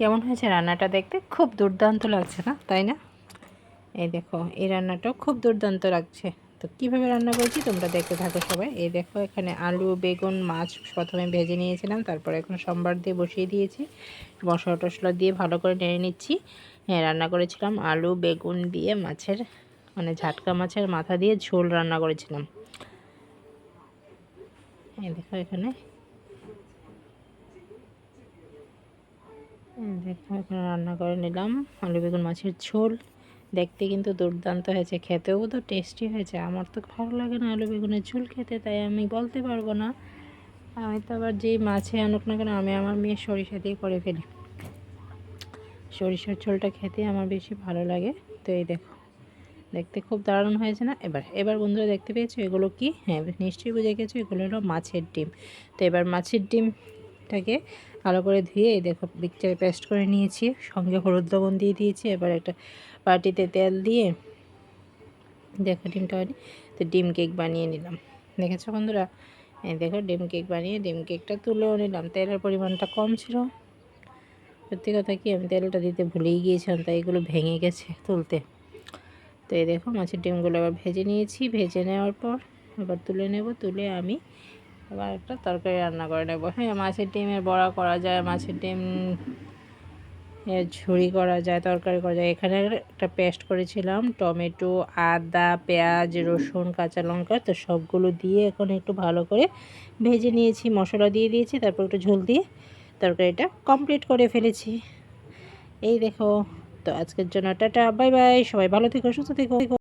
কেমন হয়েছে রান্নাটা দেখতে? খুব দুর্দান্ত লাগছে না? তাই না? এই দেখো, এই রান্নাটাও খুব দুর্দান্ত লাগছে। তো কীভাবে রান্না করেছি তোমরা দেখতে থাকো সবাই। এই দেখো, এখানে আলু, বেগুন, মাছ প্রথমে ভেজে নিয়েছিলাম, তারপরে এখন সম্বার দিয়ে বসিয়ে দিয়েছি। মশলা টশলা দিয়ে ভালো করে নেড়ে নিচ্ছি। হ্যাঁ রান্না করেছিলাম আলু, বেগুন দিয়ে মাছের মানে ঝাটকা মাছের মাথা দিয়ে ঝোল রান্না করেছিলাম। এই দেখো, এখানে এখানে রান্না করে নিলাম। আলু, বেগুন, মাছের ঝোল। দেখতে কিন্তু দুর্দান্ত হয়েছে, খেতেও তো টেস্টি হয়েছে। আমার তো ভালো লাগে না আলু, বেগুনের ঝোল খেতে, তাই আমি বলতে পারব না। আমি তো আবার যেই মাছে আনুক না কেন, আমি আমার মেয়ের সরিষা দিয়ে করে ফেলি। সরিষার ঝোলটা খেতে আমার বেশি ভালো লাগে। তো এই দেখো, দেখতে খুব দারুণ হয়েছে না? এবার এবার বন্ধুরা দেখতে পেয়েছ এগুলো কি? হ্যাঁ নিশ্চয়ই বুঝে গেছো, এগুলো হলো মাছের ডিম। তো এবার মাছের ডিমটাকে ভালো করে ধুয়ে দেখো পিকচারে পেস্ট করে নিয়েছি। সঙ্গে হলুদ লবণ দিয়ে দিয়েছি। এবার একটা বাটিতে তেল দিয়ে দেখো ডিমটা তো ডিম কেক বানিয়ে নিলাম। দেখেছ বন্ধুরা? এই দেখো ডিম কেক বানিয়ে, ডিম কেকটা তুলেও নিলাম। তেলের পরিমাণটা কম ছিল। সত্যি কথা কি, আমি তেলটা দিতে ভুলেই গিয়েছিলাম, তাই এগুলো ভেঙে গেছে তুলতে। তো এই দেখো মাছের ডিমগুলো আবার ভেজে নিয়েছি। ভেজে নেওয়ার পর আবার তুলে নেব। তুলে আমি আবার একটা তরকারি রান্না করে নেব। হ্যাঁ মাছের ডিমের বড়া করা যায়, মাছের ডিম ঝুড়ি করা যায়, তরকারি করা যায়। এখানে একটা পেস্ট করেছিলাম, টমেটো, আদা, পেঁয়াজ, রসুন, কাঁচা লঙ্কা, তো সবগুলো দিয়ে এখন একটু ভালো করে ভেজে নিয়েছি, মশলা দিয়ে দিয়েছি, তারপর একটু ঝোল দিয়ে তরকারিটা কমপ্লিট করে ফেলেছি। এই দেখো, তো আজকের জন্য টাটা, বাই বাই, সবাই ভালো থেকো, সুস্থ থেকো।